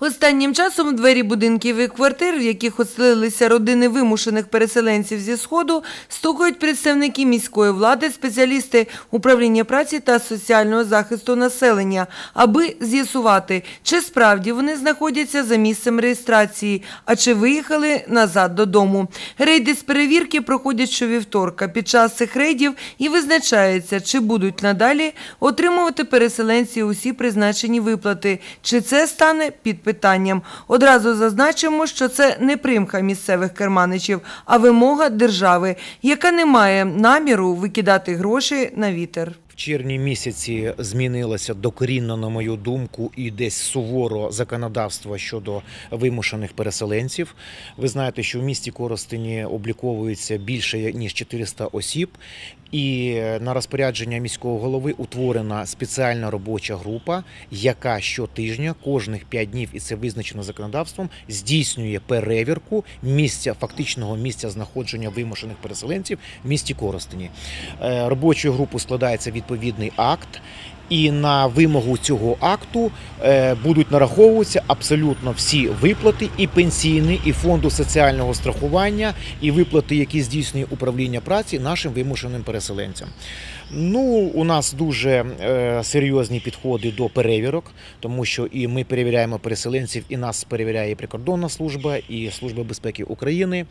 Останнім часом двері будинків і квартир, в яких оселилися родини вимушених переселенців зі Сходу, стукають представники міської влади, спеціалісти управління праці та соціального захисту населення, аби з'ясувати, чи справді вони знаходяться за місцем реєстрації, а чи виїхали назад додому. Рейди з перевірки проходять щовівторка. Під час цих рейдів і визначається, чи будуть надалі отримувати переселенці усі призначені виплати, чи це стане під питанням. Одразу зазначимо, що це не примха місцевих керманичів, а вимога держави, яка не має наміру викидати гроші на вітер. Червні місяці змінилося докорінно, на мою думку, і десь суворо законодавство щодо вимушених переселенців. Ви знаєте, що в місті Коростені обліковується більше ніж 400 осіб, і на розпорядження міського голови утворена спеціальна робоча група, яка щотижня, кожних 5 днів, і це визначено законодавством, здійснює перевірку місця фактичного місця знаходження вимушених переселенців в місті Коростені. Е, Робочою групу складається відповідний акт. І на вимогу цього акту е, будуть нараховуватися абсолютно всі виплати, і пенсійні, і фонду соціального страхування, і виплати, які здійснює управління праці нашим вимушеним переселенцям. Ну, у нас дуже е, серйозні підходи до перевірок, тому що і ми перевіряємо переселенців, і нас перевіряє прикордонна служба, і служба безпеки України.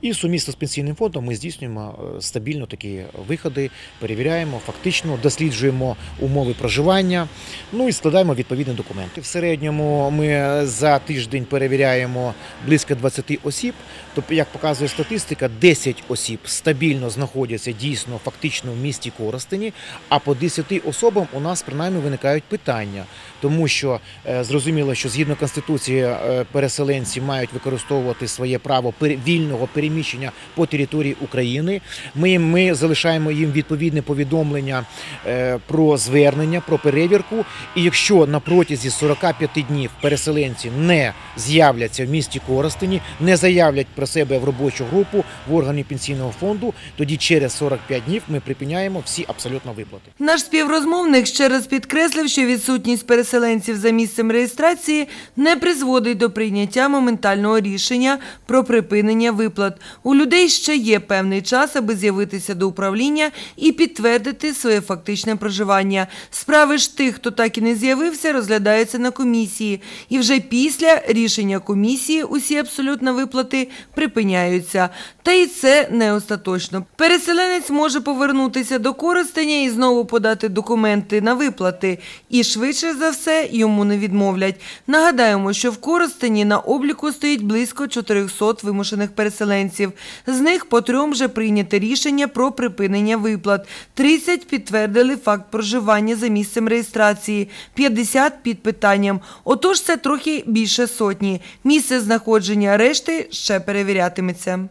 І сумісно з пенсійним фондом ми здійснюємо е, стабільно такі виходи, перевіряємо, фактично досліджуємо умови проживання, ну і складаємо відповідні документи. В середньому ми за тиждень перевіряємо близько 20 осіб. Тобто, як показує статистика, 10 осіб стабільно знаходяться дійсно фактично в місті Коростені, а по 10 особам у нас принаймні виникають питання, тому що е, зрозуміло, що згідно конституції е, переселенці мають використовувати своє право вільного переміщення по території України. Ми, ми залишаємо їм відповідне повідомлення е, про звернення, про перевірку. І якщо на протязі 45 днів переселенці не з'являться в місті Коростені, не заявлять про себе в робочу групу в органі пенсійного фонду, тоді через 45 днів ми припиняємо всі абсолютно виплати. Наш співрозмовник ще раз підкреслив, що відсутність переселенців за місцем реєстрації не призводить до прийняття моментального рішення про припинення виплат. У людей ще є певний час, аби з'явитися до управління і підтвердити своє фактичне проживання. Справи ж тих, хто так і не з'явився, розглядаються на комісії. І вже після рішення комісії усі абсолютно виплати припиняються. Та й це не остаточно. Переселенець може повернутися до Коростеня і знову подати документи на виплати. І швидше за все йому не відмовлять. Нагадаємо, що в Коростені на обліку стоїть близько 400 вимушених переселенців. З них по трьом вже прийняте рішення про припинення виплат. 30 підтвердили факт проживання за місцем реєстрації, 50 під питанням. Отож, це трохи більше сотні. Місце знаходження решти ще перевірятиметься.